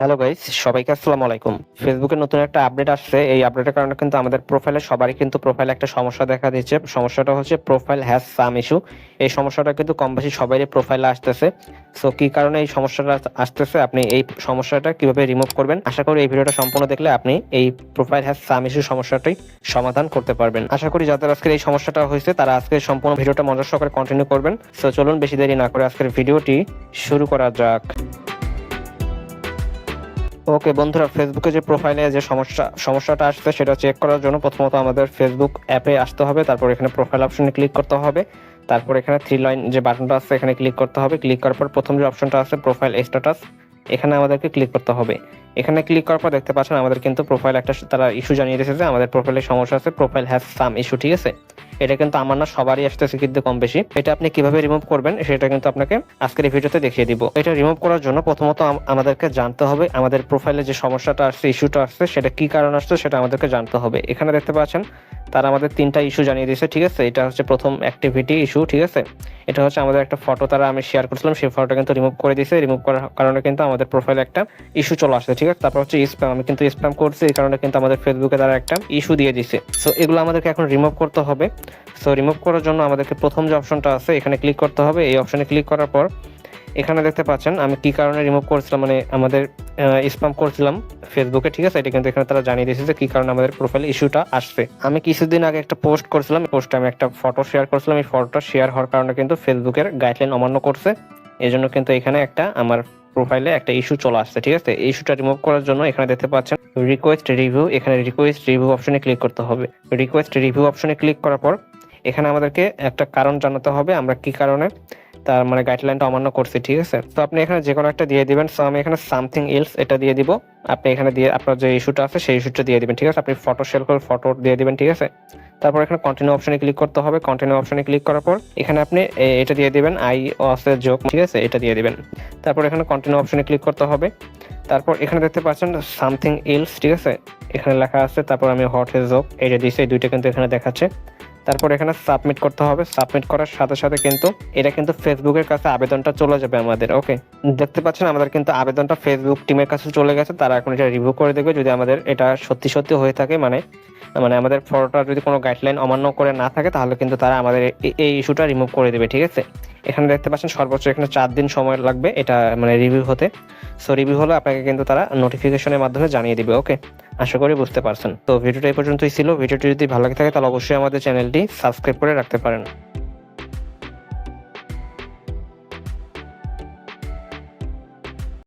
Hello guys সবাইকে আসসালামু আলাইকুম। ফেসবুকে নতুন একটা আপডেট আসছে। এই আপডেটের কারণে কিন্তু আমাদের প্রোফাইলে সবারই কিন্তু প্রোফাইলে একটা সমস্যা দেখা দিচ্ছে। সমস্যাটা হচ্ছে প্রোফাইল হ্যাজ সাম ইস্যু এই সমস্যাটা কিন্তু কম বেশি সবারই প্রোফাইলে আসতেছে। সো কি কারণে এই সমস্যাটা আসতেছে? আপনি এই সমস্যাটা কীভাবে রিমুভ করবেন? আশা করি এই ভিডিওটা সম্পূর্ণ দেখলে আপনি এই প্রোফাইল হ্যাজ সাম ইস্যু সমস্যাটি সমাধান করতে পারবেন। আশা করি যাদের আজকের এই সমস্যাটা হয়েছে, তারা আজকে সম্পূর্ণ ভিডিওটা মনোযোগ সহকারে কন্টিনিউ করবেন। সো চলুন বেশি দেরি না করে আজকের ভিডিওটি শুরু করা যাক। ওকে, বন্ধুরা ফেসবুকে যে প্রোফাইলে যে সমস্যা, সমস্যাটা আসছে সেটা চেক করার জন্য প্রথমত আমাদের ফেসবুক অ্যাপে আসতে হবে। তারপর এখানে প্রোফাইল অপশনে ক্লিক করতে হবে। তারপর এখানে থ্রি লাইন যে বাটনটা আছে, এখানে ক্লিক করতে হবে। ক্লিক করার পর প্রথম যে অপশনটা আছে প্রোফাইল স্ট্যাটাস এখানে আমাদেরকে ক্লিক করতে হবে। এখানে ক্লিক করার পর দেখতে পাচ্ছেন আমাদের কিন্তু প্রোফাইল একটা, তারা ইস্যু জানিয়ে দিয়েছে যে আমাদের প্রোফাইলে সমস্যা আছে প্রোফাইল হ্যাজ সাম ইস্যু ঠিক আছে? এটা কিন্তু আমার না, সবারই আসতেছে কিন্তু কম বেশি এটা আপনি কীভাবে রিমুভ করবেন, সেটা কিন্তু আপনাকে আজকের এই ভিডিওতে দেখিয়ে দিব। এটা রিমুভ করার জন্য প্রথমত আমাদেরকে জানতে হবে আমাদের প্রোফাইলে যে সমস্যাটা আসছে ইস্যুটা আসছে, সেটা কি কারণ আসছে সেটা আমাদেরকে জানতে হবে। এখানে দেখতে পাচ্ছেন, তারা আমাদের তিনটা ইস্যু জানিয়ে দিয়েছে, ঠিক আছে? এটা হচ্ছে প্রথম অ্যাক্টিভিটি ইস্যু ঠিক আছে? এটা হচ্ছে আমাদের একটা ফটো তারা আমি শেয়ার করছিলাম, সেই ফটোটা কিন্তু রিমুভ করে দিয়েছে। রিমুভ করার কারণে কিন্তু আমাদের প্রোফাইলে একটা ইস্যু চলে আসছে, ঠিক আছে? তারপর হচ্ছে স্প্যাম আমি কিন্তু স্প্যাম করছি, এই কারণে কিন্তু আমাদের ফেসবুকে তারা একটা ইস্যু দিয়ে দিছে সো এগুলো আমাদেরকে এখন রিমুভ করতে হবে। সো রিমুভ করার জন্য আমাদেরকে প্রথম যে অপশনটা আছে, এখানে ক্লিক করতে হবে। এই অপশনে ক্লিক করার পর, এখানে দেখতে পাচ্ছেন, আমি কি কারণে রিমুভ করছিলাম মানে আমাদের স্প্যাম করছিলাম ফেসবুকে ঠিক আছে? এটা কিন্তু এখানে তারা জানিয়ে দিয়েছে যে কী কারণে আমাদের প্রোফাইল ইস্যুটা আসছে। আমি কিছুদিন আগে একটা পোস্ট করছিলাম পোস্টে আমি একটা ফটো শেয়ার করছিলাম, এই ফটোটা শেয়ার হওয়ার কারণে কিন্তু ফেসবুকের গাইডলাইন অমান্য করছে। এই জন্য কিন্তু এখানে একটা আমার প্রোফাইলে একটা ইস্যু চলে আসছে, ঠিক আছে? ইস্যুটা রিমুভ করার জন্য এখানে দেখতে পাচ্ছেন রিকোয়েস্ট রিভিউ এখানে রিকোয়েস্ট রিভিউ অপশনে ক্লিক করতে হবে। রিকোয়েস্ট রিভিউ অপশনে ক্লিক করার পর এখানে আমাদেরকে একটা কারণ জানাতে হবে, আমরা কি কারণে তার মানে গাইডলাইনটা অমান্য করছি, ঠিক আছে? তো আপনি এখানে যে কোনো একটা দিয়ে দিবেন। সো আমি এখানে সামথিং এলস এটা দিয়ে দিব। আপনি এখানে দিয়ে আপনার যে ইস্যুটা আছে, সেই ইস্যুটা দিয়ে দিবেন, ঠিক আছে? আপনি ফটো শেয়ার করে ফটো দিয়ে দিবেন, ঠিক আছে? তারপর এখানে কন্টিনিউ অপশনে ক্লিক করতে হবে। কন্টিনিউ অপশনে ক্লিক করার পর এখানে আপনি এটা দিয়ে দিবেন আই অসের যোগ ঠিক আছে? এটা দিয়ে দিবেন। তারপর এখানে কন্টিনিউ অপশনে ক্লিক করতে হবে। তারপর এখানে দেখতে পাচ্ছেন সামথিং এলস ঠিক আছে? এখানে লেখা আছে, তারপর আমি হট এর যোগ এটা দিয়েছি এই দুইটা কিন্তু এখানে দেখাচ্ছে। তারপর এখানে সাবমিট করতে হবে। সাবমিট করার সাথে সাথে কিন্তু এটা কিন্তু ফেসবুকের কাছে আবেদনটা চলে যাবে আমাদের ওকে দেখতে পাচ্ছেন আমাদের কিন্তু আবেদনটা ফেসবুক টিমের কাছে চলে গেছে। তারা এখন এটা রিভিউ করে দেবে যদি আমাদের এটা সত্যি সত্যি হয়ে থাকে। মানে মানে আমাদের ফটোটা যদি কোনো গাইডলাইন অমান্য করে না থাকে, তাহলে কিন্তু তারা আমাদের এই ইস্যুটা রিমুভ করে দেবে, ঠিক আছে? এখানে দেখতে পাচ্ছেন সর্বোচ্চ এখানে চার দিন সময় লাগবে এটা মানে রিভিউ হতে। সো রিভিউ হলে আপনাকে কিন্তু তারা নোটিফিকেশনের মাধ্যমে জানিয়ে দিবে ওকে আশা করি বুঝতে পারছেন। তো, ভিডিওটা এই পর্যন্তই ছিল। ভিডিওটি যদি ভালো লাগে থাকে, তাহলে অবশ্যই আমাদের চ্যানেলটি সাবস্ক্রাইব করে রাখতে পারেন।